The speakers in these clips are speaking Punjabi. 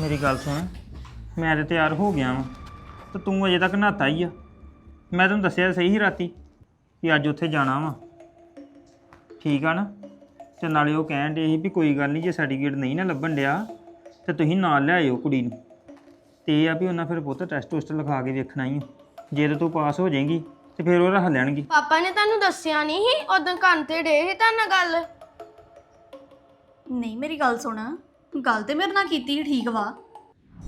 ਮੇਰੀ ਗੱਲ ਸੁਣ। ਮੈਂ ਤੇ ਤਿਆਰ ਹੋ ਗਿਆ ਵਾਂ ਤੇ ਤੂੰ ਅਜੇ ਤੱਕ ਨਹਾਤਾ ਹੀ ਆ। ਮੈਂ ਤੈਨੂੰ ਦੱਸਿਆ ਸਹੀ ਹੀ ਰਾਤੀ ਕਿ ਅੱਜ ਉੱਥੇ ਜਾਣਾ ਵਾ। ਠੀਕ ਆ ਨਾ? ਤੇ ਨਾਲੇ ਉਹ ਕਹਿਣ ਦੇ ਸੀ ਵੀ ਕੋਈ ਗੱਲ ਨਹੀਂ ਜੇ ਸਰਟੀਫਿਕੇਟ ਨਹੀਂ ਨਾ ਲੱਭਣ ਡਿਆ ਤੇ ਤੁਸੀਂ ਨਾਲ ਲੈ ਆਇਓ ਕੁੜੀ ਨੂੰ। ਤੇ ਇਹ ਆ ਵੀ ਉਹਨਾਂ ਫਿਰ ਪੁੱਤ ਟੈਸਟ ਟੁਸਟ ਲਿਖਾ ਕੇ ਵੇਖਣਾ ਹੀ। ਜੇ ਤੇ ਤੂੰ ਪਾਸ ਹੋ ਜਾਏਂਗੀ ਤੇ ਫਿਰ ਉਹ ਰੱਖ ਲੈਣਗੇ। ਪਾਪਾ ਨੇ ਤੁਹਾਨੂੰ ਦੱਸਿਆ ਨਹੀਂ ਸੀ? ਉਦੋਂ ਕੰਨ ਤੇ ਡੇ ਸੀ ਤੁਹਾਡੇ ਨਾਲ ਗੱਲ? ਨਹੀਂ ਮੇਰੀ ਗੱਲ ਸੁਣ। ਗੱਲ ਤੇ ਮੇਰੇ ਨਾਲ ਕੀਤੀ ਸੀ ਠੀਕ ਵਾ।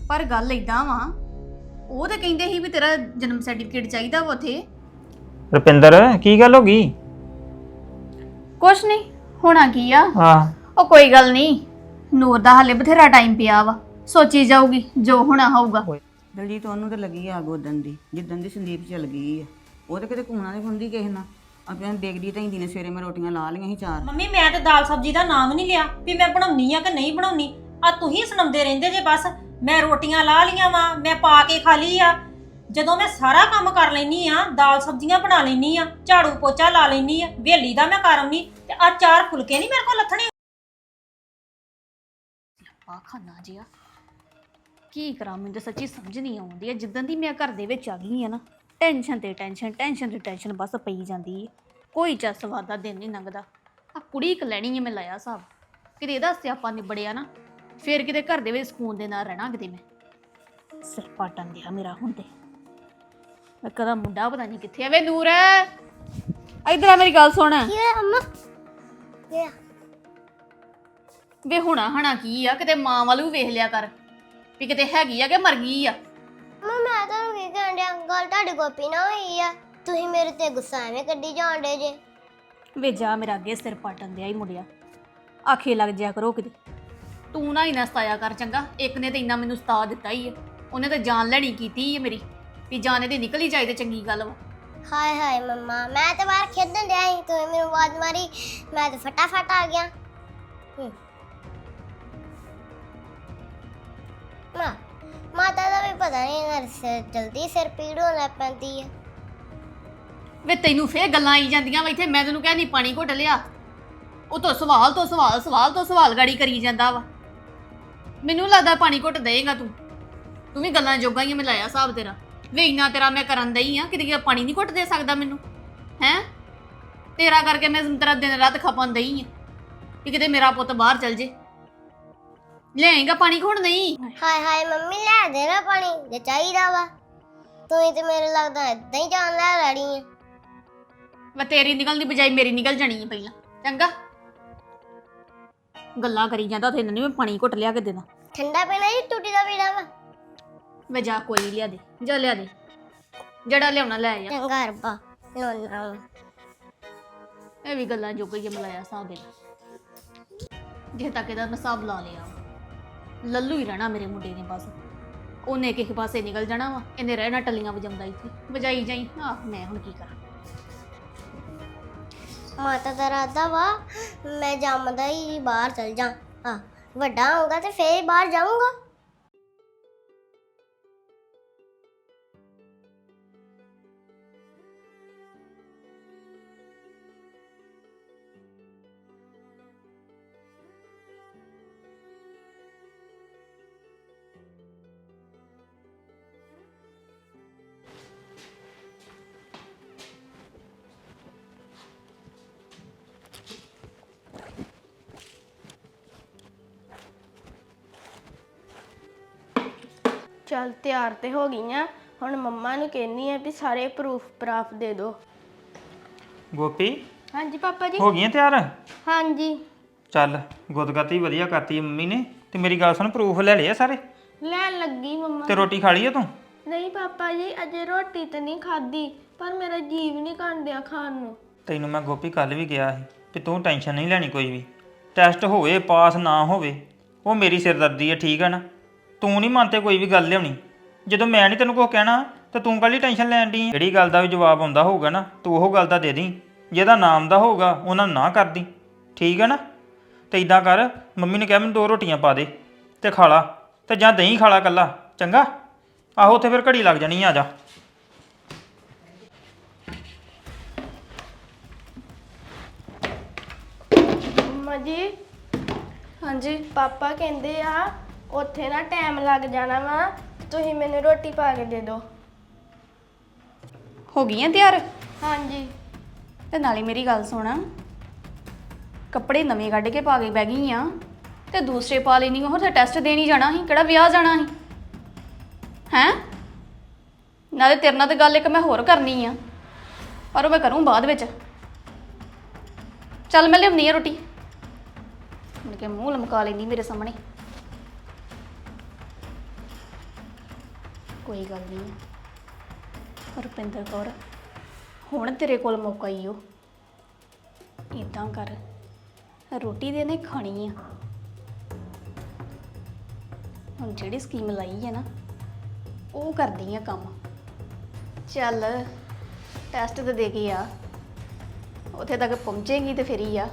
ਪਰ ਗੱਲ ਇਦਾਂ ਵਾ ਉਹ ਤਾਂ ਕਹਿੰਦੇ ਸੀ ਵੀ ਤੇਰਾ ਜਨਮ ਸਰਟੀਫਿਕੇਟ ਚਾਹੀਦਾ ਵਾ ਉਥੇ। ਰੁਪਿੰਦਰ ਕੀ ਗੱਲ ਹੋ ਗਈ? ਕੁਛ ਨਹੀਂ ਹੋਣਾ ਕੀ ਆ? ਆਹ ਉਹ ਕੋਈ ਗੱਲ ਨਹੀਂ ਨੂਰ ਦਾ ਹਾਲੇ ਬਥੇਰਾ ਟਾਈਮ ਪਿਆ ਵਾ ਸੋਚੀ ਜਾਊਗੀ ਜੋ ਹੋਣਾ ਹੋਊਗਾ। ਦਲਜੀਤ ਉਹਨੂੰ ਤੇ ਲੱਗੀ ਆ ਗੋਦਨ ਦੀ ਜਿੱਦਣ ਦੀ ਸੰਦੀਪ ਚਲ ਗਈ ਆ ਉਹ ਤੇ ਕਿਤੇ ਘੁੰਮਣਾ ਨਹੀਂ ਹੁੰਦੀ ਕਿਸੇ ਨਾਲ। ਆਪਣੇ ਦੇਖਦੀ ਤਾਂ ਨੇ ਸਵੇਰੇ ਮੈਂ ਰੋਟੀਆਂ ਲਾ ਲਈਆਂ ਸੀ ਚਾਰ। ਮੰਮੀ ਮੈਂ ਤੇ ਦਾਲ ਸਬਜ਼ੀ ਦਾ ਨਾਮ ਨਹੀਂ ਲਿਆ ਵੀ ਮੈਂ ਬਣਾਉਣੀ ਆ ਕਿ ਨਹੀਂ ਬਣਾਉਣੀ। ਆ ਤੁਸੀਂ ਸੁਣਾਉਂਦੇ ਰਹਿੰਦੇ ਜੇ ਬਸ। ਮੈਂ ਰੋਟੀਆਂ ਲਾ ਲੀਆਂ ਵਾ ਮੈਂ ਪਾ ਕੇ ਖਾ ਲਈ ਆ। ਜਦੋਂ ਮੈਂ ਸਾਰਾ ਕੰਮ ਕਰ ਲੈਨੀ ਆ ਦਾਲ ਸਬਜ਼ੀਆਂ ਬਣਾ ਲੈਨੀ ਆ ਝਾੜੂ ਪੋਚਾ ਲਾ ਲੈਨੀ ਆ ਵੇਲੀ ਦਾ ਮੈਂ ਕਰ ਆਉਣੀ ਤੇ ਆ ਚਾਰ ਫੁਲਕੇ ਨਹੀਂ ਮੇਰੇ ਕੋਲ ਲੱਥਣੇ? ਪਾ ਖਾਨਾ ਜਿਆ। ਕੀ ਕਰਾਂ ਮੈਨੂੰ ਤਾਂ ਸੱਚੀ ਸਮਝ ਨਹੀਂ ਆਉਂਦੀ। ਹੈ ਜਿੱਦਾਂ ਦੀ ਮੈਂ ਘਰ ਦੇ ਵਿੱਚ ਆ ਗਈ ਆ ਨਾ ਟੈਨਸ਼ਨ ਤੇ ਟੈਨਸ਼ਨ ਟੈਨਸ਼ਨ ਤੇ ਟੈਨਸ਼ਨ ਬਸ ਪਈ ਜਾਂਦੀ ਹੈ ਕੋਈ ਚੱਸ ਵਾਦਾ ਦਿਨ ਨਹੀਂ ਲੰਘਦਾ। ਆ ਕੁੜੀ ਇੱਕ ਲੈਣੀ ਹੈ ਮੈਂ ਲਾਇਆ ਹਿਸਾਬ। ਕਿਤੇ ਇਹਦਾ ਸਿਆਪਾ ਨਿਬੜਿਆ ਨਾ ਫਿਰ ਕਿਤੇ ਘਰ ਦੇ ਵਿੱਚ ਸਕੂਨ ਦੇ ਨਾਲ ਰਹਿਣਾ ਕਿਤੇ ਮੈਂ। ਸਿਰ ਪਾਟਣ ਦਿਆ ਮੇਰਾ ਤੇ। ਮੈਂ ਕਦਾ ਮੁੰਡਾ ਪਤਾ ਨਹੀਂ ਕਿੱਥੇ ਆ ਵੇ ਨੂਰ। ਇਧਰ ਆ ਮੇਰੀ ਗੱਲ ਸੁਣ। ਕੀ ਹੈ ਅੰਮਾ? ਕੀ ਵੇ ਹੁਣਾ ਹਣਾ ਕੀ ਆ? ਕਿਤੇ ਮਾਂ ਵੱਲ ਵੀ ਵੇਖ ਲਿਆ ਕਰ। ਵੀ ਕਿਤੇ ਹੈਗੀ ਆ ਕਿ ਮਰ ਗਈ ਆ? ਮੈਂ ਕੀ ਕਹਿਣ ਡਿਆ ਗੱਲ ਤੁਹਾਡੀ ਗੋਪੀ ਨਾ ਹੋਈ ਆ। ਤੁਸੀਂ ਮੇਰੇ ਤੇ ਗੁੱਸਾ ਐਵੇਂ ਕੱਢੀ ਜਾਣ ਡੇ ਜੇ। ਵੇ ਜਾ ਮੇਰਾ ਅੱਗੇ ਸਿਰ ਪਾਟਣ ਦਿਆ ਹੀ ਮੁੰਡਿਆ। ਆਖੇ ਲੱਗ ਜਿਆ ਕਰੋ ਕਿਤੇ। ਤੂੰ ਨਾ ਹੀ ਨਾ ਸਤਾਇਆ ਕਰ ਚੰਗਾ ਇੱਕ ਨੇ ਤੇ ਇੰਨਾ ਮੈਨੂੰ ਸਤਾ ਦਿੱਤਾ ਹੀ ਆ। ਉਹਨੇ ਤਾਂ ਜਾਨ ਲੈਣੀ ਕੀਤੀ ਹੈ ਮੇਰੀ ਵੀ ਜਾਨ ਇਹਦੀ ਨਿਕਲ ਹੀ ਜਾਏ ਤੇ ਚੰਗੀ ਗੱਲ ਵਾ। ਹਾਏ ਹਾਏ ਮੰਮਾ ਮੈਂ ਤੇ ਬਾਹਰ ਖੇਡਣ ਡਿਆ ਸੀ ਤੁਸੀਂ ਮੈਨੂੰ ਆਵਾਜ਼ ਮਾਰੀ ਮੈਂ ਤੇ ਫਟਾਫਟ ਆ ਗਿਆ। ਹੂੰ। ਮਾਂ ਮਾਤਾ ਦਾ ਵੀ ਪਤਾ ਨਹੀਂ ਨਾ ਸਿਰ ਜਲਦੀ ਸਿਰ ਪੀੜ ਹੋਣ ਲੱਗ ਪੈਂਦੀ ਹੈ ਵੇ ਤੈਨੂੰ ਫੇਰ ਗੱਲਾਂ ਆਈ ਜਾਂਦੀਆਂ ਵਾ ਇੱਥੇ ਮੈਂ ਤੈਨੂੰ ਕਹਿ ਨਹੀਂ ਪਾਣੀ ਘੁੱਟ ਲਿਆ। ਉਹ ਤੋਂ ਸਵਾਲ ਤੋਂ ਸਵਾਲ ਸਵਾਲ ਤੋਂ ਸਵਾਲ ਗਾੜੀ ਕਰੀ ਜਾਂਦਾ ਵਾ। ਮੈਨੂੰ ਲੱਗਦਾ ਪਾਣੀ ਘੁੱਟ ਦੇਏਗਾ ਤੂੰ। ਤੂੰ ਵੀ ਗੱਲਾਂ ਜੋਗਾ ਹੀ ਆ, ਮੈਂ ਲਾਇਆ ਹਿਸਾਬ ਤੇਰਾ। ਵੇ ਇੰਨਾ ਤੇਰਾ ਮੈਂ ਕਰਨ ਦਈ ਆ ਕਿਤੇ ਪਾਣੀ ਨਹੀਂ ਘੁੱਟ ਦੇ ਸਕਦਾ ਮੈਨੂੰ। ਹੈ? ਤੇਰਾ ਕਰਕੇ ਮੈਂ ਤੇਰਾ ਦਿਨ ਰਾਤ ਖਪਨ ਦਈ ਆ ਕਿ ਕਿਤੇ ਮੇਰਾ ਪੁੱਤ ਬਾਹਰ ਚਲ ਜੇ। ਲਿਆਏਗਾ ਪਾਣੀ ਘੁੱਟ ਨਹੀਂ? ਹਾਏ ਹਾਏ ਮੰਮੀ ਲੈ ਦੇ ਨਾ ਪਾਣੀ ਜੇ ਚਾਹੀਦਾ ਵਾ। ਤੂੰ ਤੇ ਮੇਰੇ ਲੱਗਦਾ ਏਦਾਂ ਹੀ ਜਾਨ ਲੈ ਲੈਣੀ ਹੈ ਵਾ ਤੇਰੀ ਨਿਕਲਣ ਦੀ ਬਜਾਈ ਮੇਰੀ ਨਿਕਲ ਜਾਣੀ ਹੈ ਪਹਿਲਾਂ। ਚੰਗਾ। ਗੱਲਾਂ ਕਰੀ ਜਾਂਦਾ ਤੇ ਇਹਨਾਂ ਨੇ ਮੈਂ ਪਾਣੀ ਘੁੱਟ ਲਿਆ ਕੇ ਦੇਣਾ। ਠੰਡਾ ਪੀਣਾ ਜੀ ਟੂਟੀ ਦਾ ਪੀਣਾ ਵਾ? ਵੇ ਜਾ ਕੋਈ ਲਿਆ ਦੇ ਜਾ ਲਿਆ ਦੇ। ਜਿਹੜਾ ਲਿਆਉਣਾ ਲੈ ਆ। ਚੰਗਾ ਰੱਬਾ ਲੋਨਾ ਵਾ। ਇਹ ਵੀ ਗੱਲਾਂ ਜੋ ਗਈ ਮਲਾਇਆ ਹਿਸਾਬ ਦੇ। ਜੇ ਤੱਕ ਇਹਦਾ ਮੈਂ ਹਿਸਾਬ ਲਾ ਲਿਆ। ਲੱਲੂ ਹੀ ਰਹਿਣਾ ਮੇਰੇ ਮੁੰਡੇ ਨੇ ਬਸ। ਉਹਨੇ ਕਿਸੇ ਪਾਸੇ ਨਿਕਲ ਜਾਣਾ ਵਾ, ਇਹਨੇ ਰਹਿਣਾ ਟੱਲੀਆਂ ਵਜਾਉਂਦਾ ਇੱਥੇ। ਵਜਾਈ ਜਾਈ। ਆਹ, ਮੈਂ ਹੁਣ ਕੀ ਕਰਾਂ? ਮਾਤਾ ਦਾ ਰਾਦਾ ਵਾ, ਮੈਂ ਜੰਮਦਾ ਹੀ ਬਾਹਰ ਚਲ ਜਾ। ਹਾਂ ਵੱਡਾ ਹੋਊਗਾ ਤੇ ਫੇਰ ਹੀ ਬਾਹਰ ਜਾਊਂਗਾ। ਚੱਲ ਤਿਆਰ ਤੇ ਹੋ ਗਈਆਂ। ਹੁਣ ਮੰਮਾ ਨੂੰ ਕਹਿਨੀ ਆ ਵੀ ਸਾਰੇ ਪ੍ਰੂਫ ਪ੍ਰਾਫ ਦੇ ਦਿਓ। ਗੋਪੀ ਹਾਂਜੀ ਪਾਪਾ ਜੀ। ਹੋ ਗਈਆਂ ਤਿਆਰ? ਹਾਂਜੀ। ਚੱਲ ਗੁੱਦਗਾਤੀ ਵਧੀਆ ਕਰਤੀ ਮੰਮੀ ਨੇ। ਤੇ ਮੇਰੀ ਗੱਲ ਸੁਣ ਪ੍ਰੂਫ ਲੈ ਲਿਆ ਸਾਰੇ? ਲੈਣ ਲੱਗੀ ਮੰਮਾ। ਤੇ ਰੋਟੀ ਖਾ ਲਈ ਆ ਤੂੰ? ਨਹੀਂ ਪਾਪਾ ਜੀ ਅਜੇ ਰੋਟੀ ਤੇ ਨਹੀਂ ਖਾਧੀ ਪਰ ਮੇਰਾ ਜੀਵ ਨਹੀਂ ਕਾਂਡਿਆ ਖਾਣ ਨੂੰ। ਤੈਨੂੰ ਮੈਂ ਗੋਪੀ ਕੱਲ ਵੀ ਗਿਆ ਸੀ ਕਿ ਤੂੰ ਟੈਨਸ਼ਨ ਨਹੀਂ ਲੈਣੀ ਕੋਈ ਵੀ। ਟੈਸਟ ਹੋਵੇ ਪਾਸ ਨਾ ਹੋਵੇ ਉਹ ਮੇਰੀ ਸਿਰਦਰਦੀ ਹੈ ਠੀਕ ਹੈ ਨਾ? ਤੂੰ ਨਹੀਂ ਮੰਨਤੇ ਕੋਈ ਵੀ ਗੱਲ ਲਿਆਉਣੀ। ਜਦੋਂ ਮੈਂ ਨਹੀਂ ਤੈਨੂੰ ਕੁਝ ਕਹਿਣਾ, ਤਾਂ ਤੂੰ ਕਾਹਲੀ ਟੈਨਸ਼ਨ ਲੈਣ ਦੀ ਜਿਹੜੀ ਗੱਲ ਦਾ ਵੀ ਜਵਾਬ ਆਉਂਦਾ ਹੋਊਗਾ ਨਾ, ਤੂੰ ਉਹ ਗੱਲ ਦਾ ਦੇ ਦੀ ਜਿਹਦਾ ਨਾਮ ਦਾ ਹੋਊਗਾ, ਉਹਨਾਂ ਨੂੰ ਨਾ ਕਰਦੀ ਠੀਕ ਹੈ ਨਾ? ਤੇ ਇਦਾਂ ਕਰ, ਮੰਮੀ ਨੇ ਕਿਹਾ ਮੈਨੂੰ ਦੋ ਰੋਟੀਆਂ ਪਾ ਦੇ, ਤੇ ਖਾ ਲਾ, ਤੇ ਜਾਂ ਦਹੀਂ ਖਾ ਲਾ ਕੱਲਾ ਚੰਗਾ? ਆਹੋ, ਉੱਥੇ ਫਿਰ ਘੜੀ ਲੱਗ ਜਾਣੀ ਆ ਆ ਜਾ। ਮੰਮਾ ਜੀ। ਹਾਂਜੀ। ਪਾਪਾ ਕਹਿੰਦੇ ਆ ਉੱਥੇ ਨਾ ਟਾਈਮ ਲੱਗ ਜਾਣਾ ਵਾ ਤੁਸੀਂ ਮੈਨੂੰ ਰੋਟੀ ਪਾ ਕੇ ਦੇ ਦਿਓ। ਹੋ ਗਈਆਂ ਤਿਆਰ? ਹਾਂਜੀ। ਤੇ ਨਾਲੇ ਮੇਰੀ ਗੱਲ ਸੁਣ। ਕੱਪੜੇ ਨਵੇਂ ਕੱਢ ਕੇ ਪਾ ਕੇ ਬਹਿ ਗਈ ਆ ਤੇ ਦੂਸਰੇ ਪਾ ਲੈਣੀ ਹੋਰ ਤਾਂ ਟੈਸਟ ਦੇਣੀ ਜਾਣਾ ਸੀ ਕਿਹੜਾ ਵਿਆਹ ਜਾਣਾ ਸੀ? ਹੈਂ? ਨਾਲੇ ਤੇਰੇ ਨਾਲ ਤੇ ਗੱਲ ਇੱਕ ਮੈਂ ਹੋਰ ਕਰਨੀ ਆ ਪਰ ਉਹ ਮੈਂ ਕਰੂੰ ਬਾਅਦ ਵਿੱਚ। ਚੱਲ ਮੈਂ ਲਿਆਉਂਦੀ ਆ ਰੋਟੀ। ਮੁੜ ਕੇ ਮੂੰਹ ਲਮਕਾ ਲੈਂਦੀ ਮੇਰੇ ਸਾਹਮਣੇ। ਕੋਈ ਗੱਲ ਨਹੀਂ। ਰੁਪਿੰਦਰ ਕੌਰ, ਹੁਣ ਤੇਰੇ ਕੋਲ ਮੌਕਾ ਹੀ ਓ। ਇਦਾਂ ਕਰ, ਰੋਟੀ ਦੇ ਨੇ ਖਾਣੀ ਆ। ਹੁਣ ਜਿਹੜੀ ਸਕੀਮ ਲਾਈ ਹੈ ਨਾ, ਉਹ ਕਰਦੀ ਆ ਕੰਮ। ਚੱਲ ਟੈਸਟ ਤੇ ਦੇ ਕੇ ਆ। ਉੱਥੇ ਤੱਕ ਪਹੁੰਚੇਗੀ ਤੇ ਫਿਰ ਹੀ ਆ।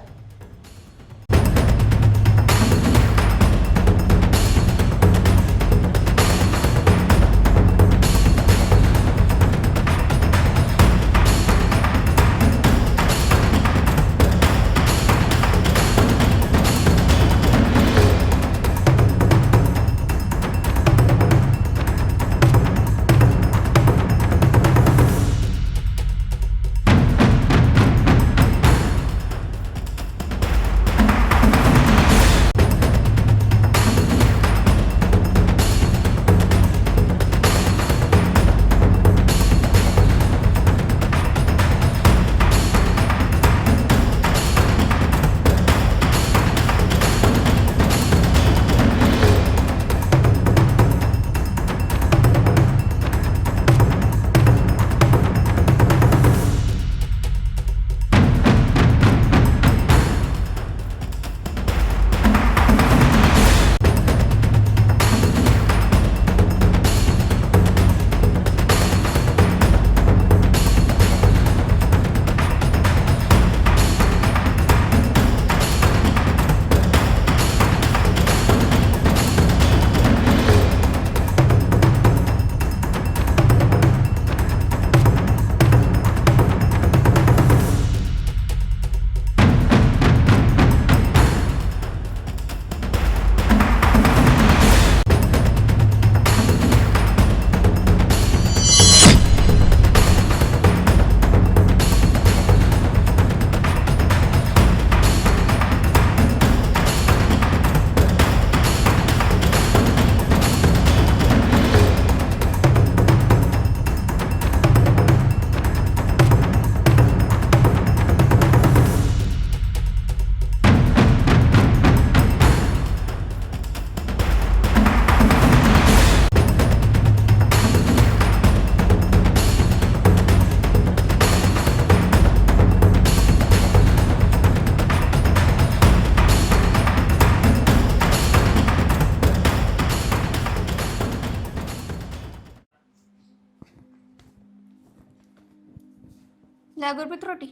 ਲੈ ਗੁਰਪ੍ਰੀਤ ਰੋਟੀ?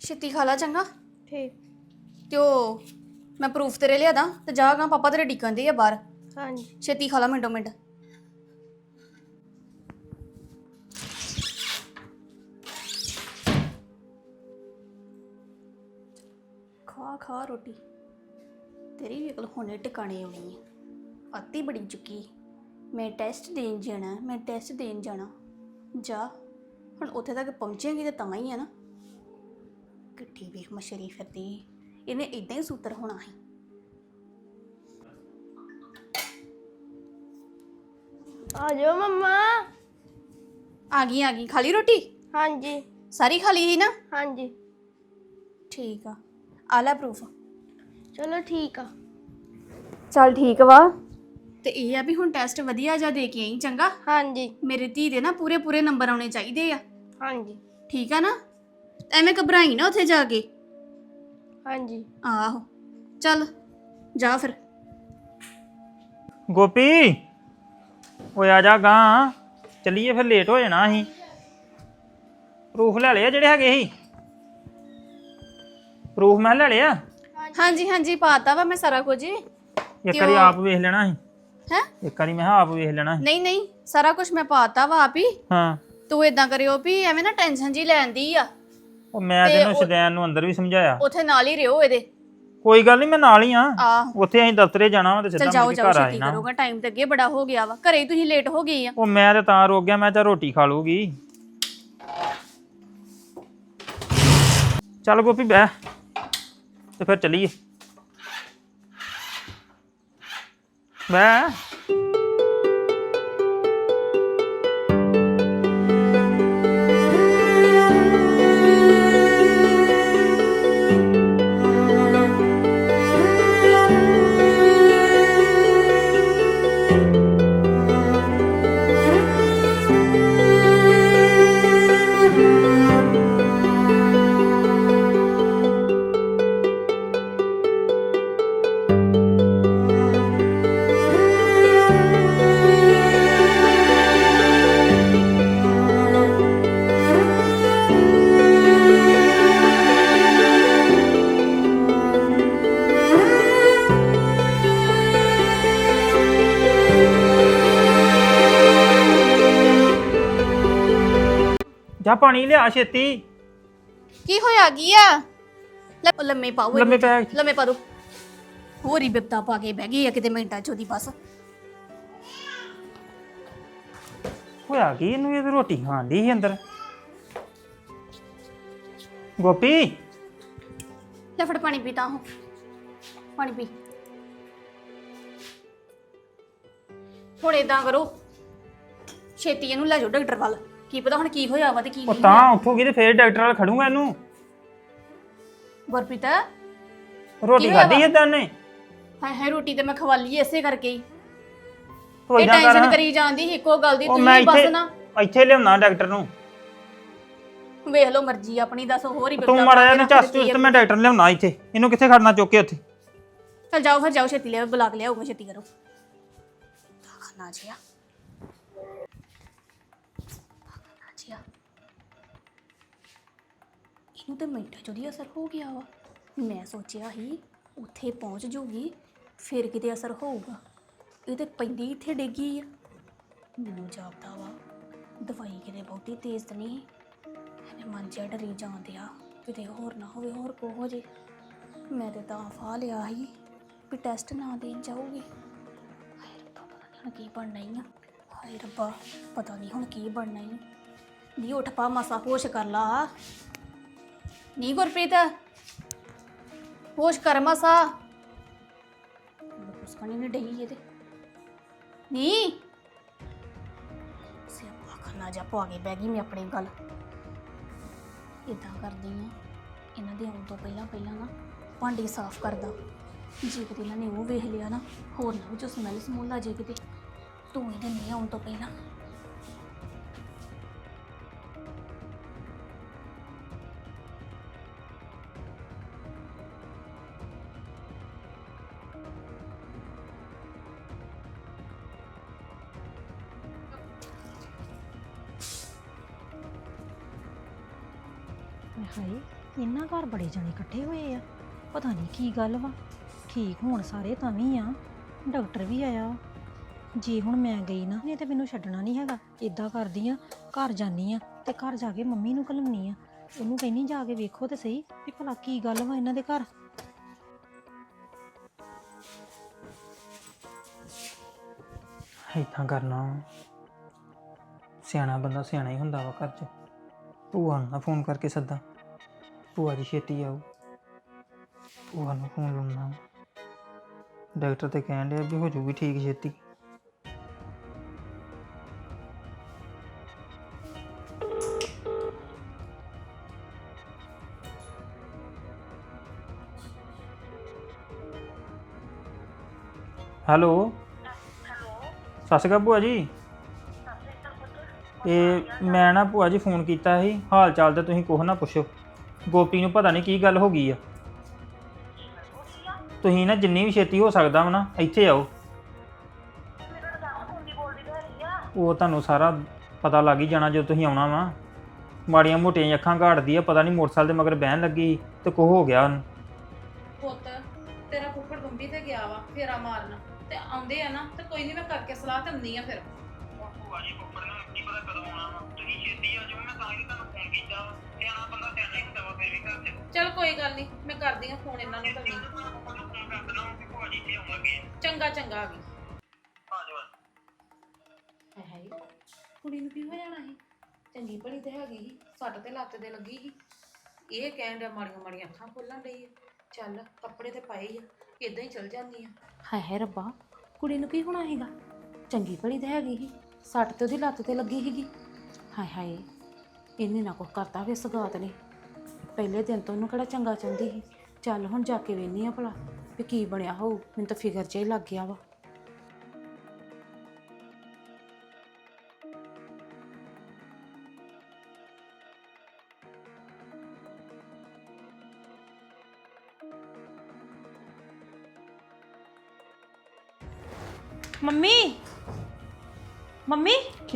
ਛੇਤੀ ਖਾ ਲਾ ਚੰਗਾ। ਠੀਕ। ਤੇ ਉਹ ਮੈਂ ਪ੍ਰੂਫ ਤੇਰੇ ਲਿਆਦਾ ਤੇ ਜਾ ਗਾ ਪਾਪਾ ਤੇਰੇ ਡਿੱਕਣ ਦੇ ਆ ਬਾਹਰ। ਹਾਂਜੀ। ਛੇਤੀ ਖਾ ਲਾ ਮਿੰਟੋ ਮਿੰਟ। ਖਾ ਖਾ ਰੋਟੀ। ਤੇਰੀ ਵੀ ਅਕਲ ਹੁਣੇ ਟਿਕਾਣੇ ਆਉਣੀ ਅੱਤੀ ਬੜੀ ਚੁੱਕੀ। ਮੈਂ ਟੈਸਟ ਦੇਣ ਜਾਣਾ ਮੈਂ ਟੈਸਟ ਦੇਣ ਜਾਣਾ। ਜਾ ਹੁਣ ਉੱਥੇ ਤੱਕ ਪਹੁੰਚੇਗੀ ਤੇ ਤਾਂ ਹੀ ਆ ਨਾ। ਕਿੱਡੀ ਵੇਖ ਮਸ਼ਰੀ ਫਿਰਦੀ ਇਹਨੇ ਇਦਾਂ ਹੀ ਸੂਤਰ ਹੋਣਾ ਹੈ ਆ ਜਾਓ ਮੰਮਾ। ਆ ਗਈ ਆ ਗਈ। ਖਾਲੀ ਰੋਟੀ? ਹਾਂਜੀ। ਸਾਰੀ ਖਾਲੀ ਹੀ ਨਾ? ਹਾਂਜੀ। ਠੀਕ ਆ। ਆ ਲੈ ਪ੍ਰੂਫ ਚਲੋ ਠੀਕ ਆ। ਚਲ ਠੀਕ ਵਾ। ਤੇ ਇਹ ਆ ਵੀ ਹੁਣ ਟੈਸਟ ਵਧੀਆ ਜਾ ਦੇ ਕੇ ਆਈ ਚੰਗਾ? ਹਾਂਜੀ। ਮੇਰੇ ਧੀ ਦੇ ਨਾ ਪੂਰੇ ਪੂਰੇ ਨੰਬਰ ਆਉਣੇ ਚਾਹੀਦੇ ਆ। ਹਾਂਜੀ। ਠੀਕ ਆ ਨਾ? ਐਵੇਂ ਘਬਰਾਈ ਨਾ ਉੱਥੇ ਜਾ ਕੇ। ਹਾਂਜੀ। ਆਹੋ। ਚੱਲ ਜਾ ਫਿਰ। ਗੋਪੀ ਓਏ ਆ ਜਾ ਗਾਂ। ਚੱਲੀਏ ਫਿਰ ਲੇਟ ਹੋ ਜਾਣਾ ਅਸੀਂ। ਪ੍ਰੂਫ ਲੈ ਲਿਆ ਜਿਹੜੇ ਹੈਗੇ ਸੀ। ਪ੍ਰੂਫ ਮੈਂ ਲੈ ਲਿਆ ਹਾਂਜੀ ਹਾਂਜੀ ਪਾਤਾ ਵਾ ਮੈਂ ਸਾਰਾ ਕੁਝ। ਇੱਕ ਵਾਰੀ ਆਪ ਵੇਖ ਲੈਣਾ ਸੀ। ਹੈ? ਇੱਕ ਵਾਰੀ ਮੈਂ ਕਿਹਾ ਆਪ ਵੇਖ ਲੈਣਾ ਨਹੀਂ ਨਹੀਂ ਸਾਰਾ ਕੁਝ ਮੈਂ ਪਾਤਾ ਵਾ ਆਪ ਹੀ। ਹਾਂ। ਤੂੰ ਇਦਾਂ ਕਰਿਓ ਵੀ ਐਵੇਂ ਨਾ ਟੈਨਸ਼ਨ ਜੀ ਲੈਂਦੀ ਆ। ਉਹ ਮੈਂ ਤੇ ਤੈਨੂੰ ਉਹ- ਸ਼ਦੈਨ ਨੂੰ ਅੰਦਰ ਵੀ ਸਮਝਾਇਆ। ਉੱਥੇ ਨਾਲ ਹੀ ਰਿਓ ਇਹਦੇ। ਕੋਈ ਗੱਲ ਨਹੀਂ ਮੈਂ ਨਾਲ ਹੀ ਆ। ਆ। ਉੱਥੇ ਅਸੀਂ ਦਫ਼ਤਰੇ ਜਾਣਾ ਵਾ ਤੇ ਚਲ ਸਿੱਧਾ ਜਾਓ ਮੁੜ ਕੇ ਜਾਓ ਘਰ ਆ ਛੇਤੀ ਜਾਣਾ। ਕਰੋਗਾ ਟਾਈਮ ਤੇ ਅੱਗੇ ਬੜਾ ਹੋ ਗਿਆ ਵਾ। ਘਰੇ ਹੀ ਤੁਸੀਂ ਲੇਟ ਹੋ ਗਏ ਆ। ਉਹ ਮੈਂ ਤੇ ਤਾਂ ਰੁਕ ਗਿਆ ਮੈਂ ਤਾਂ ਰੋਟੀ ਖਾ ਲੂਗੀ ਚੱਲ ਗੋਪੀ ਬਹਿ। ਤੇ ਫਿਰ ਚੱਲੀਏ। ਬਹਿ ਪਾਣੀ ਲਿਆ ਛੇਤੀ। ਕੀ ਹੋਇਆ? ਕੀ ਆ? ਲੈ ਉਹ ਲੰਮੇ ਪਾਓ ਲੰਮੇ ਪੈ। ਲੰਮੇ ਪਾ ਦੋ ਹੋਰ ਹੀ ਬਿਪਤਾ ਪਾ ਕੇ ਬਹਿ ਗਈ ਆ ਕਿਤੇ ਮਿੰਟਾਂ ਚ ਉਹਦੀ ਬਸ। ਹੋਇਆ ਕੀ ਇਹਨੂੰ? ਇਹ ਤਾਂ ਰੋਟੀ ਖਾਣ ਦੀ ਸੀ ਅੰਦਰ। ਗੋਪੀ? ਲੈ ਫੜ ਪਾਣੀ ਪੀਤਾ ਹੋ ਪਾਣੀ ਪੀ। ਹੁਣ ਏਦਾਂ ਕਰੋ। ਛੇਤੀ ਇਹਨੂੰ ਲੈ ਜਾਓ ਡਾਕਟਰ ਵੱਲ। ਕੀ ਪਤਾ ਹੁਣ ਕੀ ਹੋਇਆ ਵਾ ਤੇ ਕੀ ਉਹ ਨਹੀਂ ਤਾਂ ਉੱਠੂਗੀ ਤੇ ਫੇਰ ਡਾਕਟਰ ਨਾਲ ਖੜੂਗਾ ਇਹਨੂੰ। ਗੁਰਪ੍ਰੀਤ ਰੋਟੀ ਹੋਇਆ ਖਾਧੀ ਵਾ? ਏਦਾਂ ਨੇ? ਹਾਏ ਰੋਟੀ ਤੇ ਮੈਂ ਖਵਾ ਲਈ ਇਸੇ ਕਰਕੇ ਹੀ। ਤੂੰ ਇਹ ਟੈਨਸ਼ਨ ਕਰ। ਕਰੀ ਜਾਂਦੀ ਇੱਕੋ ਗੱਲ ਦੀ ਉਹ ਮੈਂ ਤੁਸੀਂ ਬਸ ਨਾ। ਇੱਥੇ ਲਿਆਉਣਾ ਡਾਕਟਰ ਨੂੰ। ਵੇਖ ਲਓ ਮਰਜ਼ੀ ਆਪਣੀ ਦੱਸ ਹੋਰ ਹੀ ਤੂੰ ਮਾੜਾ ਜਿਹਾ ਨੇ ਚੁਸ ਆ। ਤੇ ਮੈਂ ਡਾਕਟਰ ਲਿਆਉਣਾ ਇੱਥੇ। ਇਹਨੂੰ ਕਿੱਥੇ ਖੜਨਾ ਚੁੱਕ ਕੇ ਉੱਥੇ? ਚਲ ਜਾਓ ਫਿਰ ਜਾਓ ਛੇਤੀ ਲੈ ਬੁਲਾ ਕੇ ਲਿਆਓਗਾ ਛੇਤੀ ਕਰੋ। ਖਾਣਾ ਜਿਆ। ਖਾਣਾ ਇਹਨੂੰ ਤੇ ਮਿੰਟਾਂ ਚ ਉਹਦੀ ਅਸਰ ਹੋ ਗਿਆ ਵਾ। ਮੈਂ ਸੋਚਿਆ ਸੀ ਉੱਥੇ ਪਹੁੰਚ ਜੂਗੀ, ਫਿਰ ਕਿਤੇ ਅਸਰ ਹੋਊਗਾ। ਇਹ ਤੇ ਪੈਂਦੀ ਇੱਥੇ ਡਿੱਗੀ ਆ। ਮੈਨੂੰ ਜਾਪਦਾ ਵਾ, ਦਵਾਈ ਕਿਤੇ ਬਹੁਤੀ ਤੇਜ਼ ਤਾਂ ਨਹੀਂ। ਐਵੇਂ ਮਨ ਜਿਹਾ ਡਰੀ ਜਾਂਦਿਆ ਕਿਤੇ ਹੋਰ ਨਾ ਹੋਵੇ, ਹੋਰ ਕੋ ਹੋ ਜੇ। ਮੈਂ ਤੇ ਤਾਂ ਫਾ ਲਿਆ ਸੀ ਵੀ ਟੈਸਟ ਨਾ ਦੇਣ ਜਾਊਗੀ। ਹਾਏ ਰੱਬਾ, ਪਤਾ ਨਹੀਂ ਹੁਣ ਕੀ ਬਣਨਾ ਹੀ ਆ। ਹਾਏ ਰੱਬਾ, ਪਤਾ ਨਹੀਂ ਹੁਣ ਕੀ ਬਣਨਾ ਹੀ ਨੀ ਉੱਠ ਪਾ, ਮਸਾ ਹੋਸ਼ ਕਰ ਲਾ। ਨੀ ਗੁਰਪ੍ਰੀਤ, ਹੋਸ਼ ਕਰ ਮਾਸਾ। ਕੁਛ ਕਣੀ ਡਈ ਇਹਦੇ। ਨੀ। ਸਿਆਪਾ ਖੰਨਾ ਜਾ ਪਾ ਕੇ ਬਹਿ ਗਈ ਮੈਂ ਆਪਣੀ ਗੱਲ। ਇਦਾਂ ਕਰਦੀ ਆ। ਇਹਨਾਂ ਦੇ ਆਉਣ ਤੋਂ ਪਹਿਲਾਂ ਪਹਿਲਾਂ ਨਾ ਭਾਂਡੇ ਸਾਫ਼ ਕਰਦਾ। ਜੇ ਕਿਤੇ ਇਹਨਾਂ ਨੇ ਉਹ ਵੇਖ ਲਿਆ ਨਾ, ਹੋਰ ਨਾ ਵਿੱਚੋਂ ਸਮੈਲ ਸਮੂਲ ਆ ਜੇ ਕਿਤੇ। ਤੂੰ ਇਹਦੇ ਨਹੀਂ ਆਉਣ ਤੋਂ ਪਹਿਲਾਂ ਇਹਨਾਂ ਜਣੇ ਇਕੱਠੇ ਹੋਏ ਆ। ਪਤਾ ਨਹੀਂ ਕੀ ਗੱਲ ਵਾ। ਠੀਕ ਹੋਣ ਸਾਰੇ ਤਾਂ ਵੀ ਆ। ਡਾਕਟਰ ਵੀ ਆਇਆ ਜੇ ਹੁਣ ਮੈਂ ਗਈ ਨਾ, ਨਹੀਂ ਤੇ ਮੈਨੂੰ ਛੱਡਣਾ ਨਹੀਂ ਹੈਗਾ। ਇਦਾਂ ਕਰਦੀ ਆ, ਘਰ ਜਾਨੀ ਆ ਤੇ ਘਰ ਜਾ ਕੇ ਮੰਮੀ ਨੂੰ ਘਲਮਨੀ ਆ। ਉਹਨੂੰ ਕਹਿੰਨੀ ਜਾ ਕੇ ਵੇਖੋ ਤੇ ਸਹੀ ਵੀ ਭਲਾ ਕੀ ਗੱਲ ਵਾ ਇਹਨਾਂ ਦੇ ਘਰ। ਏਦਾਂ ਕਰਨਾ ਸਿਆਣਾ ਬੰਦਾ ਸਿਆਣਾ ਹੀ ਹੁੰਦਾ ਵਾ ਘਰ 'ਚ। ਭੂਆ ਨੂੰ ਨਾ ਫੋਨ ਕਰਕੇ ਸੱਦਾ। ਭੂਆ ਜੀ ਛੇਤੀ ਆਓ ਭੂਆ ਨੂੰ ਫੋਨ ਲਾਉਣਾ। ਡਾਕਟਰ ਤੇ ਕਹਿਣ ਡਿਆ ਵੀ ਹੋ ਜੂਗੀ ਠੀਕ ਛੇਤੀ। ਹੈਲੋ। ਸਤਿ ਸ਼੍ਰੀ ਅਕਾਲ ਭੂਆ ਜੀ। ਇਹ ਮੈਂ ਨਾ ਭੂਆ ਜੀ ਫੋਨ ਕੀਤਾ ਸੀ। ਹਾਲ ਚਾਲ ਤੇ ਤੁਸੀਂ ਕੁਛ ਨਾ ਪੁੱਛੋ। ਗੋਪੀ ਨੂੰ ਪਤਾ ਨਹੀਂ ਕੀ ਗੱਲ ਹੋ ਗਈ ਆ। ਤੁਸੀਂ ਨਾ ਜਿੰਨੀ ਵੀ ਛੇਤੀ ਹੋ ਸਕਦਾ ਵਾ ਨਾ ਇੱਥੇ ਆਓ। ਉਹ ਤੁਹਾਨੂੰ ਸਾਰਾ ਪਤਾ ਲੱਗ ਹੀ ਜਾਣਾ ਜਦੋਂ ਤੁਸੀਂ ਆਉਣਾ ਵਾ। ਮਾੜੀਆਂ ਮੋਟੀਆਂ ਅੱਖਾਂ ਘਾੜਦੀ ਆ ਪਤਾ ਨਹੀਂ ਮੋਟਰਸਾਈਕਲ ਦੇ ਮਗਰ ਬਹਿਣ ਲੱਗੀ ਤੇ ਕੁਛ ਹੋ ਗਿਆ ਉਹਨੂੰ। ਪੁੱਤ ਤੇਰਾ ਫੁੱਫੜ ਬੰਬੀ ਤੇ ਗਿਆ ਵਾ ਫੇਰਾ ਮਾਰਨ। ਤੇ ਆਉਂਦੇ ਆ ਨਾ ਤੇ ਕੋਈ ਨਹੀਂ ਮੈਂ ਕਰਕੇ ਸਲਾਹ ਤੇ ਆਉਂਦੀ ਆ ਫਿਰ। ਭੂਆ ਜੀ ਉੱਪਰ ਨੂੰ ਪਤਾ ਕਦੋਂ ਆਉਣਾ ਵਾ। ਤੁਸੀਂ ਛੇਤੀ ਆ ਜਾਓ ਮੈਂ ਤਾਂ ਹੀ ਤੁਹਾਨੂੰ ਫੋਨ ਕੀਤਾ ਵਾ। ਸਿਆਣਾ ਬੰਦਾ ਸਿਆਣਾ ਹੀ ਹੁੰਦਾ ਵਾ ਫਿਰ ਵੀ ਘਰ ਚ। ਚਲ ਕੋਈ ਗੱਲ ਨਹੀਂ ਮੈਂ ਕਰਦੀ ਆ ਫੋਨ ਇਹਨਾਂ ਨੂੰ ਤਾਂ ਨਹੀਂ ਤੁਹਾਨੂੰ ਫੋਨ ਕਰ ਦੇਣਾ ਕਿ ਭਾਜੀ ਤੇ ਆਉਣਗੇ ਚੰਗਾ ਚੰਗਾ ਆ ਗਈ। ਆ ਜਾਓ ਕੁੜੀ ਨੂੰ ਕੀ ਹੋ ਜਾਣਾ ਸੀ? ਚੰਗੀ ਭਲੀ ਤੇ ਹੈਗੀ ਸੀ ਸੱਟ ਤੇ ਲੱਤ ਤੇ ਲੱਗੀ ਸੀ। ਇਹ ਕਹਿਣ ਡਿਆ ਮਾੜੀਆਂ ਮਾੜੀਆਂ ਅੱਖਾਂ ਖੋਲਣ ਡਈ ਆ। ਚੱਲ ਕੱਪੜੇ ਤੇ ਪਾਏ ਆ ਇਦਾਂ ਹੀ ਚਲ ਜਾਂਦੀ ਆ। ਹਾਏ ਹਾਏ ਰੱਬਾ ਕੁੜੀ ਨੂੰ ਕੀ ਹੋਣਾ ਸੀਗਾ? ਚੰਗੀ ਭਲੀ ਤੇ ਹੈਗੀ ਸੀ। ਸੱਟ ਤੇ ਉਹਦੀ ਲੱਤ ਤੇ ਲੱਗੀ ਸੀਗੀ। ਹਾਏ ਹਾਏ, ਇਹਨੇ ਨਾ ਕੁਛ ਕਰਤਾ ਵੇ ਸਗਾਤ ਨੇ। ਪਹਿਲੇ ਦਿਨ ਤੋਂ ਉਹਨੂੰ ਕਿਹੜਾ ਚੰਗਾ ਚਾਹੁੰਦੀ ਸੀ। ਚੱਲ ਹੁਣ ਜਾ ਕੇ ਵੇਖਨੀ ਆ ਭਲਾ ਵੀ ਕੀ ਬਣਿਆ ਹੋਊ, ਮੈਨੂੰ ਤਾਂ ਫਿਕਰ ਜਿਹਾ ਹੀ ਲੱਗ ਗਿਆ ਵਾ।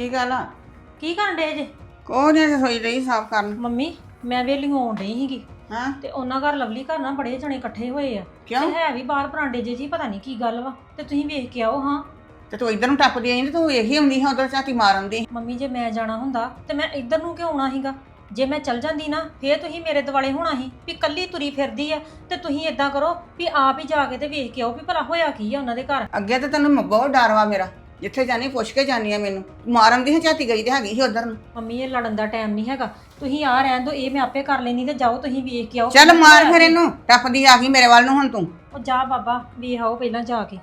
ਕੀ ਗੱਲ ਆ? ਕੀ ਕਰਨ ਡੇ ਜੇ? ਕੋਈ ਨਹੀਂ ਰਸੋਈ ਰਹੀ ਸਾਫ਼ ਕਰਨ। ਮੰਮੀ ਮੈਂ ਵੇਲੀ ਆਉਣ ਡਈ ਸੀਗੀ। ਹਾਂ? ਤੇ ਉਹਨਾਂ ਘਰ ਲਵਲੀ ਘਰ ਨਾ ਬੜੇ ਜਣੇ ਇਕੱਠੇ ਹੋਏ ਆ। ਕਿਉਂ? ਤੇ ਹੈ ਵੀ ਬਾਹਰ ਬਰਾਂਡੇ ਜੇ ਜੀ ਪਤਾ ਨਹੀਂ ਕੀ ਗੱਲ ਵਾ। ਤੇ ਤੁਸੀਂ ਵੇਖ ਕੇ ਆਓ ਹਾਂ। ਤੇ ਤੂੰ ਇਧਰ ਨੂੰ ਟੱਪਦੀ ਆਈ ਤੇ ਤੂੰ ਇਹੀ ਹੁੰਦੀ ਹਾਂ ਉਧਰ ਝਾਤੀ ਮਾਰਨ ਦੀ। ਮੰਮੀ ਜੇ ਮੈਂ ਜਾਣਾ ਹੁੰਦਾ ਤੇ ਮੈਂ ਇੱਧਰ ਨੂੰ ਕਿਉਂ ਆਉਣਾ ਸੀਗਾ? ਜੇ ਮੈਂ ਚੱਲ ਜਾਂਦੀ ਨਾ ਫੇਰ ਤੁਸੀਂ ਮੇਰੇ ਦਿਵਾਲੇ ਹੋਣਾ ਸੀ ਵੀ ਕੱਲੀ ਤੁਰੀ ਫਿਰਦੀ ਆ। ਤੇ ਤੁਸੀਂ ਇਦਾਂ ਕਰੋ ਵੀ ਆਪ ਹੀ ਜਾ ਕੇ ਤੇ ਵੇਖ ਕੇ ਆਓ ਵੀ ਭਲਾ ਹੋਇਆ ਕੀ ਆ ਉਹਨਾਂ ਦੇ ਘਰ। ਅੱਗੇ ਤੇ ਤੈਨੂੰ ਮ- ਬਹੁਤ ਡਰ ਵਾ ਮੇਰਾ। ਜਿੱਥੇ ਜਾਣੀ ਪੁੱਛ ਕੇ ਜਾਨੀ ਆ ਮੈਨੂੰ। ਮਾਰਨ ਦੀ ਹਾਂ ਝਾਤੀ ਗਈ ਤੇ ਹੈਗੀ ਸੀ ਉਧਰ ਨੂੰ। ਮੰਮੀ ਇਹ ਲੜਨ ਦਾ ਟਾਈਮ ਨਹੀਂ ਹੈਗਾ। ਤੁਸੀਂ ਆ ਰਹਿਣ ਦਿਓ ਇਹ ਮੈਂ ਆਪੇ ਕਰ ਲੈਣੀ ਤੇ ਜਾਓ ਤੁਸੀਂ ਵੇਖ ਕੇ ਆਓ। ਚੱਲ ਮਾਰ ਫਿਰ ਇਹਨੂੰ। ਟੱਪਦੀ ਆ ਗਈ ਮੇਰੇ ਵੱਲ ਨੂੰ ਹੁਣ ਤੂੰ। ਉਹ ਜਾ ਬਾਬਾ ਵੇਖ ਆਓ ਪਹਿਲਾਂ ਜਾ ਕੇ।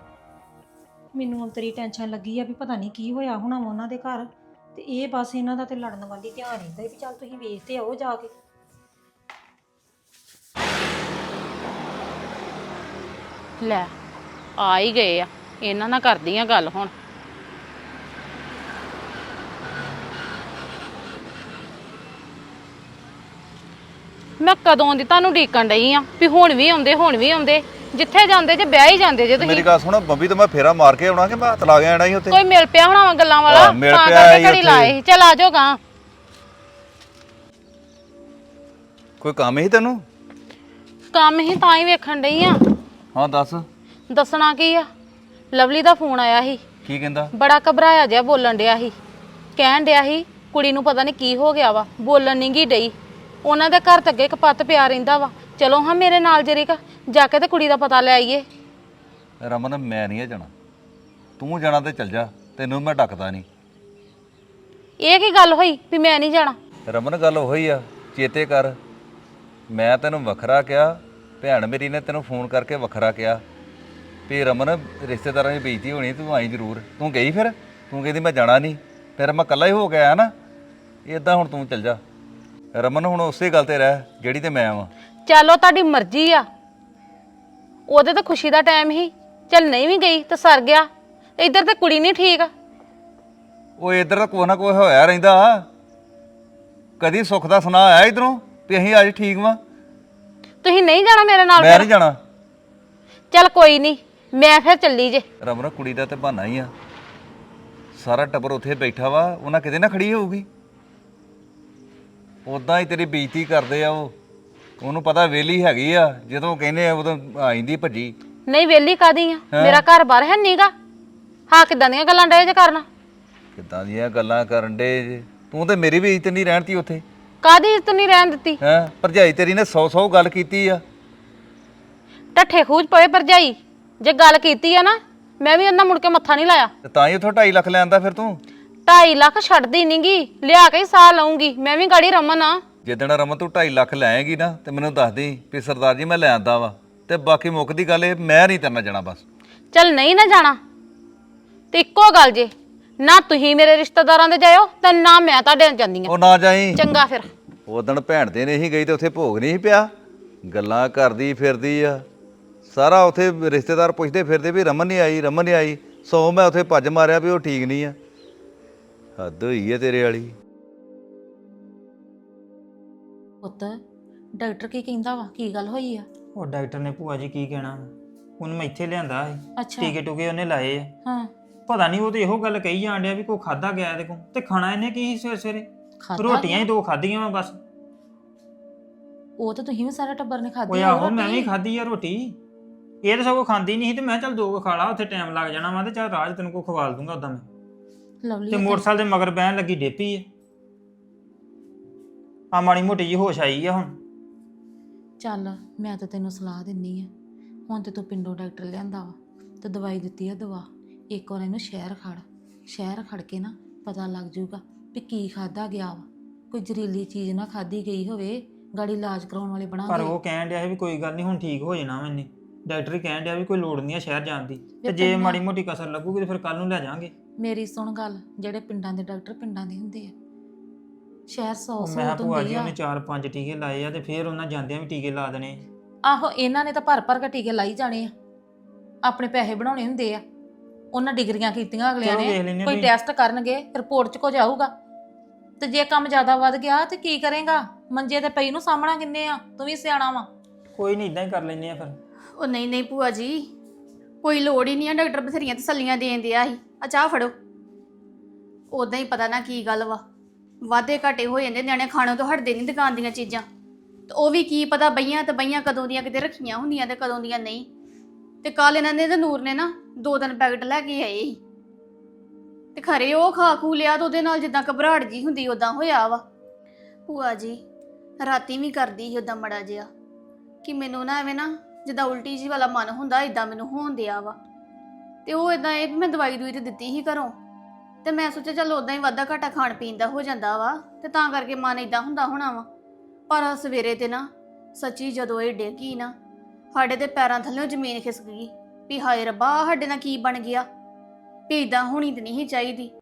ਮੈਨੂੰ ਅੰਤਰੀ ਟੈਨਸ਼ਨ ਲੱਗੀ ਆ ਵੀ ਪਤਾ ਨਹੀਂ ਕੀ ਹੋਇਆ ਹੋਣਾ ਵਾ ਉਹਨਾਂ ਦੇ ਘਰ। ਤੇ ਇਹ ਬਸ ਇਹਨਾਂ ਦਾ ਤੇ ਲੜਨ ਵੱਲ ਹੀ ਧਿਆਨ ਰਹਿੰਦਾ ਵੀ ਚੱਲ ਤੁਸੀਂ ਵੇਖ ਤੇ ਆਓ ਜਾ ਕੇ। ਲੈ ਆ ਹੀ ਗਏ ਆ। ਇਹਨਾਂ ਨਾਲ ਕਰਦੀ ਆ ਗੱਲ ਹੁਣ। ਮੈਂ ਕਦੋਂ ਦੀ ਤੁਹਾਨੂੰ ਢੀਕਣ ਡਈ ਆ? ਵੀ ਹੁਣ ਵੀ ਆਉਂਦੇ ਹੁਣ ਵੀ ਆਉਂਦੇ। ਜਿੱਥੇ ਜਾਂਦੇ ਜੇ ਵਿਆਹ ਹੀ ਜਾਂਦੇ ਜੇ ਮੇਰੀ ਤੁਸੀਂ ਗੱਲ ਸੁਣੋ ਬੰਬੀ ਤੋਂ ਮੈਂ ਫੇਰਾ ਮਾਰ ਕੇ ਆਉਣਾ ਕਿ ਮੈਂ ਹੱਥ ਲਾ ਕੇ ਆਣਾ ਹੀ ਉੱਥੇ? ਕੋਈ ਮਿਲ ਪਿਆ ਹੋਣਾ ਵਾ ਗੱਲਾਂ ਵਾਲਾ? ਹਾਂ, ਮਿਲ ਪਿਆ ਹੀ ਘੜੀ ਉੱਥੇ। ਲਾਏ। ਚੱਲ ਆ ਜਾਓਗਾ ਕੋਈ ਕੰਮ ਹੀ ਤੈਨੂੰ? ਕੰਮ ਹੀ ਤਾਂ ਹੀ ਵੇਖਣ ਡਈ ਆ। ਹਾਂ ਦੱਸ। ਦੱਸਣਾ ਕੀ ਆ? ਲਵਲੀ ਦਾ ਫੋਨ ਆਇਆ ਸੀ। ਕੀ ਕਹਿੰਦਾ? ਬੜਾ ਘਬਰਾਇਆ ਜਿਹਾ ਬੋਲਣ ਡਿਆ ਸੀ। ਕਹਿਣ ਡਿਆ ਸੀ ਕੁੜੀ ਨੂੰ ਪਤਾ ਨਹੀਂ ਕੀ ਹੋ ਗਿਆ ਵਾ। ਬੋਲਣ ਨਹੀਂ ਗਈ ਡਈ। ਉਹਨਾਂ ਦੇ ਘਰ ਤੇ ਅੱਗੇ ਇੱਕ ਪੱਤ ਪਿਆ ਰਹਿੰਦਾ ਵਾ। ਚਲੋ ਹਾਂ ਮੇਰੇ ਨਾਲ ਜਰੀਕ ਜਾ ਕੇ ਤੇ ਕੁੜੀ ਦਾ ਪਤਾ ਲੈ ਆਈਏ। ਰਮਨ ਮੈਂ ਨਹੀਂ ਜਾਣਾ। ਤੂੰ ਜਾਣਾ ਤੇ ਚੱਲ ਜਾ ਤੈਨੂੰ ਮੈਂ ਡੱਕਦਾ ਨਹੀਂ। ਇਹ ਕੀ ਗੱਲ ਹੋਈ ਵੀ ਮੈਂ ਨਹੀਂ ਜਾਣਾ? ਰਮਨ ਗੱਲ ਉਹੀ ਆ ਚੇਤੇ ਕਰ। ਮੈਂ ਤੈਨੂੰ ਵੱਖਰਾ ਕਿਹਾ ਭੈਣ ਮੇਰੀ ਨੇ ਤੈਨੂੰ ਫੋਨ ਕਰਕੇ ਵੱਖਰਾ ਕਿਹਾ। ਵੀ ਰਮਨ ਰਿਸ਼ਤੇਦਾਰਾਂ ਦੀ ਬੇਇੱਜ਼ਤੀ ਹੋਣੀ ਤੂੰ ਆਈ ਜ਼ਰੂਰ। ਤੂੰ ਗਈ ਫਿਰ? ਤੂੰ ਕਹਿੰਦੀ ਮੈਂ ਜਾਣਾ ਨਹੀਂ। ਫਿਰ ਮੈਂ ਇਕੱਲਾ ਹੀ ਹੋ ਗਿਆ ਨਾ। ਇਦਾਂ ਹੁਣ ਤੂੰ ਚੱਲ ਜਾ। ਰਮਨ ਹੁਣ ਉਸੇ ਗੱਲ ਤੇ ਰਹਿ ਜਿਹੜੀ ਤੇ ਮੈਂ ਵਾਂ। ਚਲੋ ਤੁਹਾਡੀ ਮਰਜ਼ੀ ਆ। ਉਹਦੇ ਤਾਂ ਖੁਸ਼ੀ ਦਾ ਟਾਈਮ ਹੀ ਚੱਲ ਨਹੀਂ ਵੀ ਗਈ ਤਾਂ ਸਰ ਗਿਆ। ਇੱਧਰ ਤੇ ਕੁੜੀ ਨਹੀਂ ਠੀਕ। ਉਹ ਇਧਰ ਤਾਂ ਕੋਈ ਨਾ ਕੋਈ ਹੋਇਆ ਰਹਿੰਦਾ। ਕਦੀ ਸੁੱਖ ਦਾ ਸੁਣਾ ਆਇਆ ਇਧਰੋਂ ਵੀ ਅਸੀਂ ਅੱਜ ਠੀਕ ਵਾਂ। ਤੁਸੀਂ ਨਹੀਂ ਜਾਣਾ ਮੇਰੇ ਨਾਲ ਮੈਂ ਨਹੀਂ ਜਾਣਾ। ਚੱਲ ਕੋਈ ਨਹੀਂ ਮੈਂ ਫਿਰ ਚੱਲੀ ਜੇ। ਰਮਨ ਕੁੜੀ ਦਾ ਤੇ ਬਹਾਨਾ ਹੀ ਆ। ਸਾਰਾ ਟੱਬਰ ਉੱਥੇ ਬੈਠਾ ਵਾ ਉਹਨਾਂ ਕਿਤੇ ਨਾ ਖੜੀ ਹੋਊਗੀ। ਉਦਾਂ ਹੀ ਤੇਰੀ ਬੇਇੱਜ਼ਤੀ ਕਰਦੇ ਆ ਉਹ। ਉਹਨੂੰ ਪਤਾ ਵੇਲੀ ਹੈਗੀ ਆ ਜਦੋਂ ਕਹਿੰਦੇ ਆ ਉਦੋਂ ਆ ਜਾਂਦੀ ਭੱਜੀ। ਨਹੀਂ ਵੇਲੀ ਕਾਦੀ ਆ? ਮੇਰਾ ਘਰ ਬਾਹਰ ਹੈ ਨੀਗਾ। ਹਾਂ ਕਿਦਾਂ ਦੀਆਂ ਗੱਲਾਂ ਡੇ ਜੇ ਕਰਨਾ? ਕਿੱਦਾਂ ਦੀਆਂ ਗੱਲਾਂ ਕਰਨ ਡੇ ਜੇ? ਤੂੰ ਤੇ ਮੇਰੀ ਵੀ ਇੱਜ਼ਤ ਨਹੀਂ ਰਹਿਣਤੀ ਉੱਥੇ। ਕਾਦੀ ਇੱਜ਼ਤ ਨਹੀਂ ਰਹਿਣ ਦਿੱਤੀ? ਹੈ? ਭਰਜਾਈ ਤੇਰੀ ਨੇ 100 100 ਗੱਲ ਕੀਤੀ ਆ। ਟੱਠੇ ਖੂਜ ਪਏ ਭਰਜਾਈ। ਜੇ ਗੱਲ ਕੀਤੀ ਆ ਨਾ ਮੈਂ ਵੀ ਉਹਨਾਂ ਮੁੜ ਕੇ ਮੱਥਾ ਨਹੀਂ ਲਾਇਆ। ਤੇ ਤਾਂ ਹੀ ਉੱਥੋਂ 2.5 ਲੱਖ ਲੈਂਦਾ ਫਿਰ ਤੂੰ। 2.5 ਲੱਖ ਛੱਡਦੀ ਨਹੀਂਗੀ ਲਿਆ ਕੇ ਹੀ ਸਾਹ ਲਾਉਂਗੀ ਮੈਂ ਵੀ ਗਾੜੀ ਰਮਨ ਆ। ਜਿੱਦਣ ਰਮਨ ਤੂੰ 2.5 ਲੱਖ ਲੈਏਗੀ ਨਾ ਤੇ ਮੈਨੂੰ ਦੱਸ ਦੇ ਵੀ ਸਰਦਾਰ ਜੀ ਮੈਂ ਲੈ ਆਂਦਾ ਵਾ। ਤੇ ਬਾਕੀ ਮੁੱਕ ਦੀ ਗੱਲ ਇਹ ਮੈਂ ਨਹੀਂ ਤੇਰੇ ਨਾਲ ਜਾਣਾ ਬਸ। ਚੱਲ ਨਹੀਂ ਨਾ ਜਾਣਾ। ਤੇ ਇੱਕੋ ਗੱਲ ਜੇ ਨਾ ਤੁਸੀਂ ਮੇਰੇ ਰਿਸ਼ਤੇਦਾਰਾਂ ਦੇ ਜਾਇਓ ਤੇ ਨਾ ਮੈਂ ਤੁਹਾਡੇ ਨਾਲ ਜਾਂਦੀ ਆ। ਉਹ ਨਾ ਜਾਈ। ਚੰਗਾ ਫਿਰ। ਉਦਣ ਭੈਣ ਦੇ ਨਹੀਂ ਗਈ ਤੇ ਉੱਥੇ ਭੋਗ ਨਹੀਂ ਸੀ ਪਿਆ। ਗੱਲਾਂ ਕਰਦੀ ਫਿਰਦੀ ਆ। ਸਾਰਾ ਉੱਥੇ ਰਿਸ਼ਤੇਦਾਰ ਪੁੱਛਦੇ ਫਿਰਦੇ ਵੀ ਰਮਨ ਨਹੀਂ ਆਈ ਰਮਨ ਨਹੀਂ ਆਈ। ਸੋ ਮੈਂ ਉੱਥੇ ਭੱਜ ਮਾਰਿਆ ਵੀ ਉਹ ਠੀਕ ਨਹੀਂ ਆ। ਹੱਦ ਹੋਈ ਹੈ ਤੇਰੇ ਵਾਲੀ। ਪੁੱਤ ਡਾਕਟਰ ਕੀ ਕਹਿੰਦਾ ਵਾ? ਕੀ ਗੱਲ ਹੋਈ ਆ? ਉਹ ਡਾਕਟਰ ਨੇ ਭੂਆ ਜੀ ਕੀ ਕਹਿਣਾ ਉਹਨੂੰ ਮੈਂ ਇੱਥੇ ਲਿਆਂਦਾ ਸੀ। ਅੱਛਾ। ਟੀਕੇ ਟੂਕੇ ਉਹਨੇ ਲਾਏ ਆ। ਹਾਂ। ਪਤਾ ਨਹੀਂ ਉਹ ਤੇ ਇਹੋ ਗੱਲ ਕਹੀ ਜਾਣ ਡਿਆ ਵੀ ਕੋਈ ਖਾਦਾ ਗਿਆ ਇਹਦੇ ਕੋਲ। ਤੇ ਖਾਣਾ ਇਹਨੇ ਕੀ ਸੀ ਸਵੇਰੇ ਸਵੇਰੇ ਖਾਧਾ ਰੋਟੀਆਂ ਹੀ ਦੋ ਖਾਧੀਆਂ ਵਾ ਬਸ। ਉਹ ਤਾਂ ਤੁਸੀਂ ਵੀ ਸਾਰਾ ਟੱਬਰ ਨੇ ਖਾਧੀ ਓਏ ਆ ਆਹੋ ਮੈਂ ਵੀ ਖਾਧੀ ਆ ਰੋਟੀ। ਇਹ ਤਾਂ ਸਗੋਂ ਖਾਂਦੀ ਨਹੀਂ ਸੀ ਤੇ ਮੈਂ ਚੱਲ ਦੋ ਕੁ ਖਾ ਲਾ ਉੱਥੇ ਟਾਈਮ ਲੱਗ ਜਾਣਾ ਵਾ ਤੇ ਚੱਲ ਰਾਜ ਤੈਨੂੰ ਕੋ ਖਵਾਲ ਦੂੰਗਾ ਉਦਾਂ ਮੈਂ। ਲਵਲੀ ਤੇ ਮੋਟਰਸਾਈਕਲ ਦੇ ਮਗਰ ਬਹਿਣ ਲੱਗੀ ਡੇਪੀ ਆ। ਆ ਮਾੜੀ ਮੋਟੀ ਜੀ ਹੋਸ਼ ਆਈ ਆ ਹੁਣ। ਚੱਲ ਮੈਂ ਤਾਂ ਤੈਨੂੰ ਸਲਾਹ ਦਿੰਨੀ ਆ। ਹੁਣ ਤੇ ਤੂੰ ਪਿੰਡੋਂ ਡਾਕਟਰ ਲਿਆਂਦਾ ਵਾ ਤੇ ਦਵਾਈ ਦਿੱਤੀ ਆ ਦਵਾ। ਇੱਕ ਵਾਰ ਇਹਨੂੰ ਸ਼ਹਿਰ ਖੜ। ਸ਼ਹਿਰ ਖੜ ਕੇ ਨਾ ਪਤਾ ਲੱਗ ਜਾਊਗਾ ਵੀ ਕੀ ਖਾਦਾ ਗਿਆ ਵਾ। ਕੋਈ ਜ਼ਹਿਰੀਲੀ ਚੀਜ਼ ਨਾ ਖਾਦੀ ਗਈ ਹੋਵੇ ਗਾੜੀ ਇਲਾਜ ਕਰਾਉਣ ਵਾਲੇ ਬਣਾ ਪਰ ਉਹ ਕਹਿਣ ਡਿਆ ਸੀ ਵੀ ਕੋਈ ਗੱਲ ਨਹੀਂ ਹੁਣ ਠੀਕ ਹੋ ਜਾਣਾ ਮੈਨੇ ਡਾਕਟਰ ਹੀ ਕਹਿਣ ਡਿਆ ਵੀ ਕੋਈ ਲੋੜ ਨਹੀਂ ਆ ਸ਼ਹਿਰ ਜਾਣ ਦੀ। ਤੇ ਜੇ ਮਾੜੀ ਮੋਟੀ ਕਸਰ ਲੱਗੂਗੀ ਤੇ ਫਿਰ ਕੱਲ ਨੂੰ ਲੈ ਜਾਾਂਗੇ ਮੇਰੀ ਸੁਣ ਗੱਲ ਜਿਹੜੇ ਪਿੰਡਾਂ ਦੇ ਡਾਕਟਰ ਪਿੰਡਾਂ ਦੇ ਹੁੰਦੇ ਆ। ਸ਼ਹਿਰ ਸੌ ਉਹ ਸੌ ਮੈਂ ਭੂਆ ਹੁੰਦੀ ਜੀ ਆ। ਉਹਨੇ ਚਾਰ ਪੰਜ ਟੀਕੇ ਲਾਏ ਆ ਤੇ ਫਿਰ ਉਹਨਾਂ ਜਾਂਦਿਆਂ ਵੀ ਟੀਕੇ ਲਾ ਦੇਣੇ। ਆਹੋ ਇਹਨਾਂ ਨੇ ਤਾਂ ਭਰ ਭਰ ਕੇ ਟੀਕੇ ਲਾਈ ਜਾਣੇ ਆ। ਆਪਣੇ ਪੈਸੇ ਬਣਾਉਣੇ ਹੁੰਦੇ ਆ। ਉਹਨਾਂ ਡਿਗਰੀਆਂ ਕੀਤੀਆਂ ਅਗਲਿਆਂ ਚਲੋ ਵੇਖ ਨੇ ਆ ਕੋਈ ਵੀ। ਟੈਸਟ ਕਰਨਗੇ ਰਿਪੋਰਟ 'ਚ ਕੁਝ ਆਊਗਾ। ਤੇ ਜੇ ਕੰਮ ਜ਼ਿਆਦਾ ਵੱਧ ਗਿਆ ਤੇ ਕੀ ਕਰੇਗਾ? ਮੰਜੇ ਤੇ ਪਈ ਨੂੰ ਸਾਹਮਣਾ ਕਿੰਨੇ ਆ? ਤੂੰ ਵੀ ਸਿਆਣਾ ਵਾ। ਕੋਈ ਨਹੀਂ ਇਦਾਂ ਹੀ ਕਰ ਲੈਨੇ ਆ ਫਿਰ। ਉਹ ਨਹੀਂ ਨਹੀਂ ਭੂਆ ਜੀ। ਕੋਈ ਲੋੜ ਹੀ ਨਹੀਂ ਆ ਡਾਕਟਰ ਬਥੇਰੀਆਂ ਤਸੱਲੀਆਂ ਦੇਣ ਦਿਆ ਸੀ। ਆ ਚਾਹ ਫੜੋ। ਉਦਾਂ ਹੀ ਪਤਾ ਨਾ ਕੀ ਗੱਲ ਵਾ। ਵਾਧੇ ਘਾਟੇ ਹੋ ਜਾਂਦੇ ਨਿਆਣੇ ਖਾਣੋਂ ਤੋਂ ਹਟਦੇ ਨਹੀਂ ਦੁਕਾਨ ਦੀਆਂ ਚੀਜ਼ਾਂ। ਤੇ ਉਹ ਵੀ ਕੀ ਪਤਾ ਬਈਆਂ ਤੇ ਬਈਆਂ ਕਦੋਂ ਦੀਆਂ ਕਿਤੇ ਰੱਖੀਆਂ ਹੁੰਦੀਆਂ ਤੇ ਕਦੋਂ ਦੀਆਂ ਨਹੀਂ। ਤੇ ਕੱਲ ਇਹਨਾਂ ਨੇ ਤੇ ਨੂਰ ਨੇ ਨਾ ਦੋ ਤਿੰਨ ਪੈਕਟ ਲੈ ਕੇ ਆਏ ਸੀ। ਤੇ ਖਰੇ ਉਹ ਖਾ ਖੂ ਲਿਆ ਤੇ ਉਹਦੇ ਨਾਲ ਜਿੱਦਾਂ ਘਬਰਾਹਟ ਜੀ ਹੁੰਦੀ ਉਦਾਂ ਹੋਇਆ ਵਾ। ਭੂਆ ਜੀ, ਰਾਤੀ ਵੀ ਕਰਦੀ ਸੀ ਉਦਾਂ ਮੜਾ ਜਿਹਾ। ਕਿ ਮੈਨੂੰ ਨਾ ਐਵੇਂ ਨਾ ਜਿੱਦਾਂ ਉਲਟੀ ਜੀ ਵਾਲਾ ਮਨ ਹੁੰਦਾ ਇਦਾਂ ਮੈਨੂੰ ਹੋਣ ਦਿਆ ਵਾ। ਤੇ ਉਹ ਇਦਾਂ ਇਹ ਵੀ ਮੈਂ ਦਵਾਈ ਦੂਈ ਤੇ ਦਿੱਤੀ ਸੀ ਘਰੋਂ। ਤੇ ਮੈਂ ਸੋਚਿਆ ਚੱਲ ਉਦਾਂ ਹੀ ਵਾਧਾ ਘਾਟਾ ਖਾਣ ਪੀਣ ਦਾ ਹੋ ਜਾਂਦਾ ਵਾ, ਤੇ ਤਾਂ ਕਰਕੇ ਮਨ ਇਦਾਂ ਹੁੰਦਾ ਹੋਣਾ ਵਾ। ਪਰ ਸਵੇਰੇ ਤੇ ਨਾ ਸੱਚੀ ਜਦੋਂ ਇਹ ਡੇਗੀ ਨਾ, ਸਾਡੇ ਤੇ ਪੈਰਾਂ ਥੱਲੇੋਂ ਜ਼ਮੀਨ ਖਿਸਕ ਗਈ ਵੀ ਹਾਏ ਰੱਬਾ ਸਾਡੇ ਨਾਲ ਕੀ ਬਣ ਗਿਆ? ਵੀ ਇਦਾਂ ਹੋਣੀ ਤੇ ਨਹੀਂ ਸੀ ਚਾਹੀਦੀ।